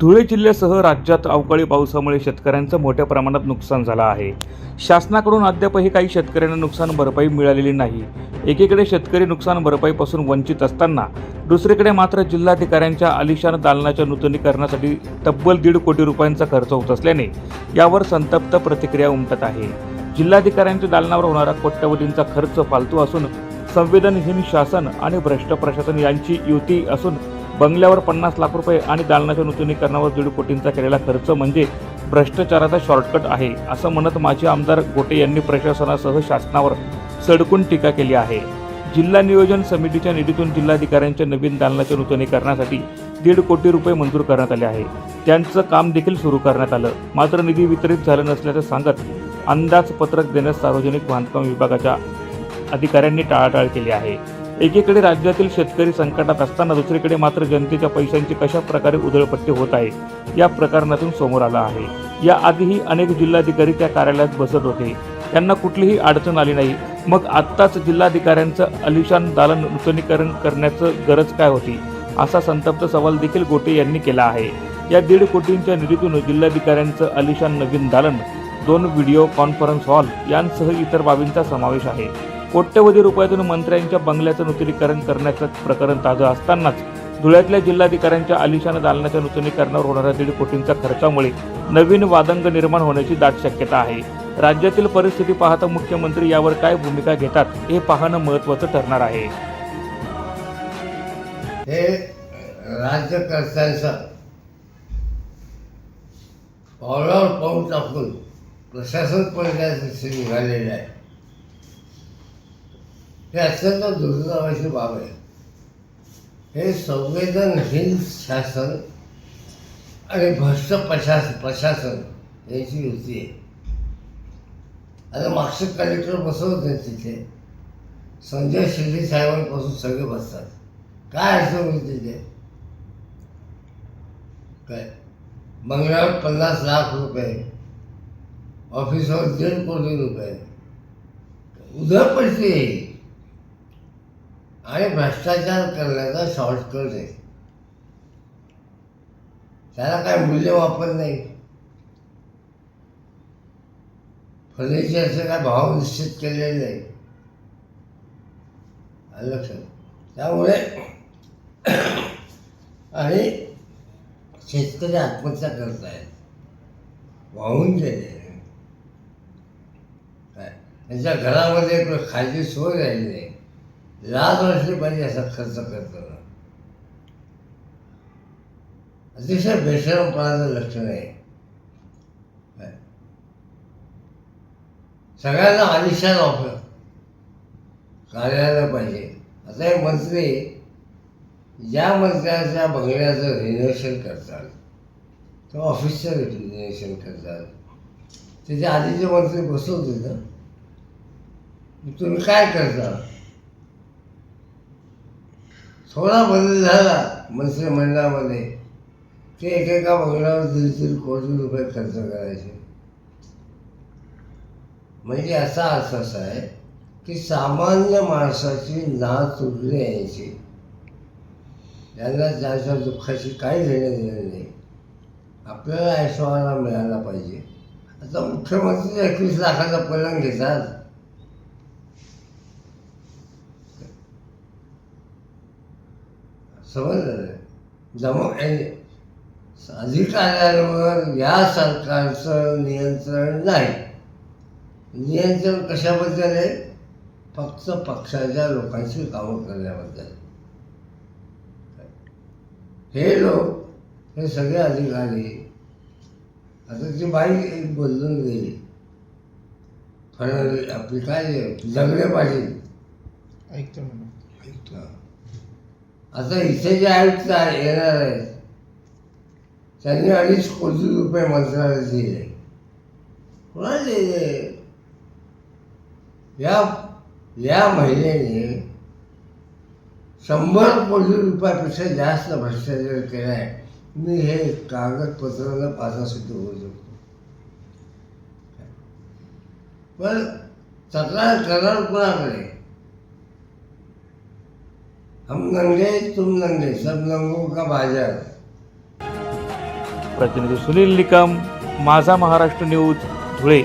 धुळे जिल्ह्यासह राज्यात अवकाळी पावसामुळे शेतकऱ्यांचं मोठ्या प्रमाणात नुकसान झालं आहे. शासनाकडून अद्यापही काही शेतकऱ्यांना नुकसान भरपाई मिळालेली नाही. एकीकडे शेतकरी नुकसान भरपाईपासून वंचित असताना दुसरीकडे मात्र जिल्हाधिकाऱ्यांच्या आलिशान दालनाच्या नूतनीकरणासाठी तब्बल दीड कोटी रुपयांचा खर्च होत असल्याने यावर संतप्त प्रतिक्रिया उमटत आहे. जिल्हाधिकाऱ्यांच्या दालनावर होणारा कोट्यवधींचा खर्च फालतू असून संवेदनहीन शासन आणि भ्रष्ट प्रशासन यांची युती असून बंगल्यावर पन्नास लाख रुपये आणि दालनाच्या नूतनीकरणावर दीड कोटींचा केलेला खर्च म्हणजे भ्रष्टाचाराचा शॉर्टकट आहे असं म्हणत माजी आमदार गोटे यांनी प्रशासनासह शासनावर सडकून टीका केली आहे. जिल्हा नियोजन समितीच्या निधीतून जिल्हाधिकाऱ्यांच्या नवीन दालनाच्या नूतनीकरणासाठी दीड कोटी रुपये मंजूर करण्यात आले आहे. त्यांचं काम देखील सुरू करण्यात आलं. मात्र निधी वितरित झालं नसल्याचं सांगत अंदाजपत्रक देण्यास सार्वजनिक बांधकाम विभागाच्या अधिकाऱ्यांनी टाळाटाळ केली आहे. एकीकडे राज्यातील शेतकरी संकटात असताना दुसरीकडे मात्र जनतेच्या पैशांची कशा प्रकारे उधळपट्टी होत आहे या प्रकरणातून समोर आला आहे. याआधीही अनेक जिल्हाधिकारी त्या कार्यालयात बसत होते. त्यांना कुठलीही अडचण आली नाही. मग आत्ताच जिल्हाधिकाऱ्यांचं अलिशान दालन नूतनीकरण करण्याचं गरज काय होती असा संतप्त सवाल देखील गोटे यांनी केला आहे. या दीड कोटींच्या निधीतून जिल्हाधिकाऱ्यांचं अलिशान नवीन दालन दोन व्हिडिओ कॉन्फरन्स हॉल यांसह इतर बाबींचा समावेश आहे. कोट्यवधी रुपयातून मंत्र्यांच्या बंगल्याचं नूतनीकरण करण्याचं प्रकरण ताजं असतानाच धुळ्यातल्या जिल्हाधिकाऱ्यांच्या आलिशान दालनाच्या नूतनीकरणावर होणाऱ्या दीड कोटींच्या खर्चामुळे नवीन वादंग निर्माण होण्याची दाट शक्यता आहे. राज्यातील परिस्थिती पाहता मुख्यमंत्री यावर काय भूमिका घेतात हे पाहणं महत्त्वाचं ठरणार आहे. हे राज्यकर्त्यांचं पावलावर पाऊल टाकून प्रशासन पण निघालेलं आहे. हे अत्यंत दुर्दैवाची बाब आहे. हे संवेदनहीन शासन आणि भ्रष्ट प्रशासन प्रशासन याची युती आहे. आता मागचे कलेक्टर बसवत तिथे. संजय शिर्डी साहेबांपासून सगळे बसतात. काय अडचण होती तिथे? काय? बंगल्यावर पन्नास लाख रुपये. ऑफिसवर दीड कोटी रुपये. उधळ पडते आणि भ्रष्टाचार करण्याचा शॉर्टकट आहे. त्याला काय मूल्य वापर नाही. फर्निचरचे काय भाव निश्चित केलेले नाही. आलं लक्षात? त्यामुळे आणि शेतकरी आत्महत्या करत आहेत वाहून गेले. काय? त्यांच्या घरामध्ये खायची सोय राहिली नाही. लाज वाटली पाहिजे असा खर्च करताना अतिशय बेशरमपणाचं लक्षण आहे. सगळ्यांना आलिशान वापर. कार्यालय पाहिजे. आता हे मंत्री ज्या मंत्र्याच्या बंगल्याचं रिनोव्हेशन करतात किंवा ऑफिसचं रिनोव्हेशन करतात त्याच्या आधीचे मंत्री बसवते ना? तुम्ही काय करता? थोडा बदल झाला मंत्रिमंडळामध्ये ते एकेका बंगल्यावर दीड दीड कोटी रुपये खर्च करायचे. म्हणजे असा अर्थ असा आहे की सामान्य माणसाची नाच उडली यायची. त्यांना त्याच्या दुःखाची काही घेणं देणं नाही. आपल्याला ऐश्वर्याला मिळाला पाहिजे. आता मुख्यमंत्री एकवीस लाखाचा पलंग घेतात. समजलं जमा अधिकाऱ्यांवर या सरकारचं नियंत्रण नाही. नियंत्रण कशाबद्दल आहे? फक्त पक्षाच्या लोकांची कामं करण्याबद्दल. हे लोक हे सगळे अधिकारी आता ती बाई एक बोलून गेली. फडणवीस आपली काय जगणे पाटील. ऐकतो ऐकतो. आता इथे जे आहेत आहे- येणार आहेत त्यांनी अडीच कोटी रुपये मंत्रालय दिले. कोणाला दिले? या या महिलेने शंभर कोटी रुपयापेक्षा जास्त भ्रष्टाचार केला आहे. मी हे कागदपत्राला पाहता होऊ शकतो. पण तक्रार करणार कोणाकडे? हम नंगे तुम नंगे सब नंगों का बाजार। प्रतिनिधी सुनील निकम माझा महाराष्ट्र न्यूज धुळे.